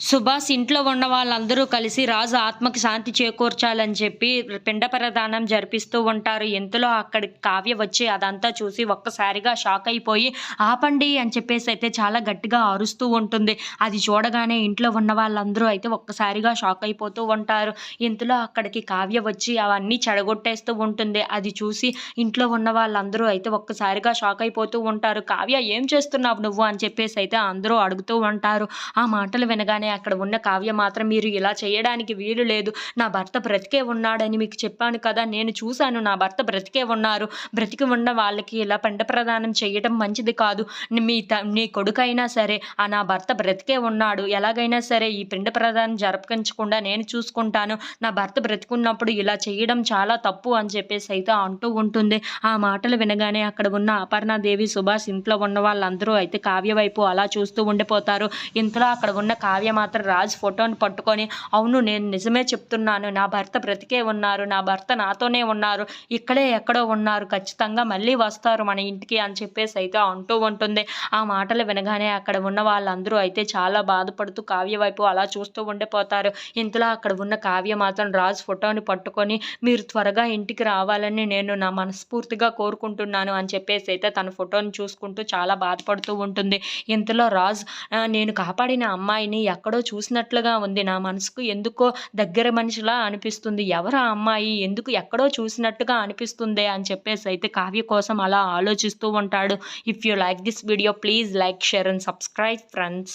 సుభాష్ ఇంట్లో ఉన్న వాళ్ళందరూ కలిసి రాజు ఆత్మకి శాంతి చేకూర్చాలని చెప్పి పిండ ప్రదానం జరిపిస్తూ ఉంటారు. ఇంతలో అక్కడికి కావ్య వచ్చి అదంతా చూసి ఒక్కసారిగా షాక్ అయిపోయి ఆపండి అని చెప్పేసి అయితే చాలా గట్టిగా అరుస్తూ ఉంటుంది. అది చూడగానే ఇంట్లో ఉన్న వాళ్ళందరూ అయితే ఒక్కసారిగా షాక్ అయిపోతూ ఉంటారు. ఇంతలో అక్కడికి కావ్య వచ్చి అవన్నీ చెడగొట్టేస్తూ ఉంటుంది. అది చూసి ఇంట్లో ఉన్న వాళ్ళందరూ అయితే ఒక్కసారిగా షాక్ అయిపోతూ ఉంటారు. కావ్య ఏం చేస్తున్నావు నువ్వు? అని చెప్పేసి అయితే అందరూ అడుగుతూ ఉంటారు. ఆ మాటలు వినగానే అక్కడ ఉన్న కావ్య మాత్రం మీరు ఇలా చేయడానికి వీలు లేదు. నా భర్త బ్రతికే ఉన్నాడని మీకు చెప్పాను కదా నేను చూశాను నా భర్త బ్రతికే ఉన్నారు. బ్రతికి ఉన్న వాళ్ళకి ఇలా పెండ ప్రదానం చేయటం మంచిది కాదు. మీ త నీ కొడుకైనా సరే ఆ నా భర్త బ్రతికే ఉన్నాడు. ఎలాగైనా సరే ఈ పిండ ప్రదానం జరపకించకుండా నేను చూసుకుంటాను. నా భర్త బ్రతికున్నప్పుడు ఇలా చేయడం చాలా తప్పు అని చెప్పేసి అయితే అంటూ ఉంటుంది. ఆ మాటలు వినగానే అక్కడ ఉన్న అపర్ణాదేవి సుభాష్ ఇంట్లో ఉన్న వాళ్ళందరూ అయితే కావ్య వైపు అలా చూస్తూ ఉండిపోతారు. ఇంతలో అక్కడ ఉన్న కావ్య మాత్రం రాజ్ ఫోటోని పట్టుకొని అవును నేను నిజమే చెప్తున్నాను. నా భర్త బ్రతికే ఉన్నారు. నా భర్త నాతోనే ఉన్నారు. ఇక్కడే ఎక్కడో ఉన్నారు. ఖచ్చితంగా మళ్ళీ వస్తారు మన ఇంటికి అని చెప్పేసి అయితే అంటూ ఉంటుంది. ఆ మాటలు వినగానే అక్కడ ఉన్న వాళ్ళందరూ అయితే చాలా బాధపడుతూ కావ్య వైపు అలా చూస్తూ ఉండిపోతారు. ఇంతలో అక్కడ ఉన్న కావ్య మాత్రం రాజ్ ఫోటోని పట్టుకొని మీరు త్వరగా ఇంటికి రావాలని నేను నా మనస్ఫూర్తిగా కోరుకుంటున్నాను అని చెప్పేసి అయితే తన ఫోటోని చూసుకుంటూ చాలా బాధపడుతూ ఉంటుంది. ఇంతలో రాజ్ నేను కాపాడిన అమ్మాయిని ఎక్కడో చూసినట్లుగా ఉంది. నా మనసుకు ఎందుకో దగ్గర మనిషిలా అనిపిస్తుంది. ఎవరు ఆ అమ్మాయి? ఎందుకు ఎక్కడో చూసినట్టుగా అనిపిస్తుంది? అని చెప్పేసి అయితే కావ్య కోసం అలా ఆలోచిస్తూ ఉంటాడు. If you like this video please like share and subscribe friends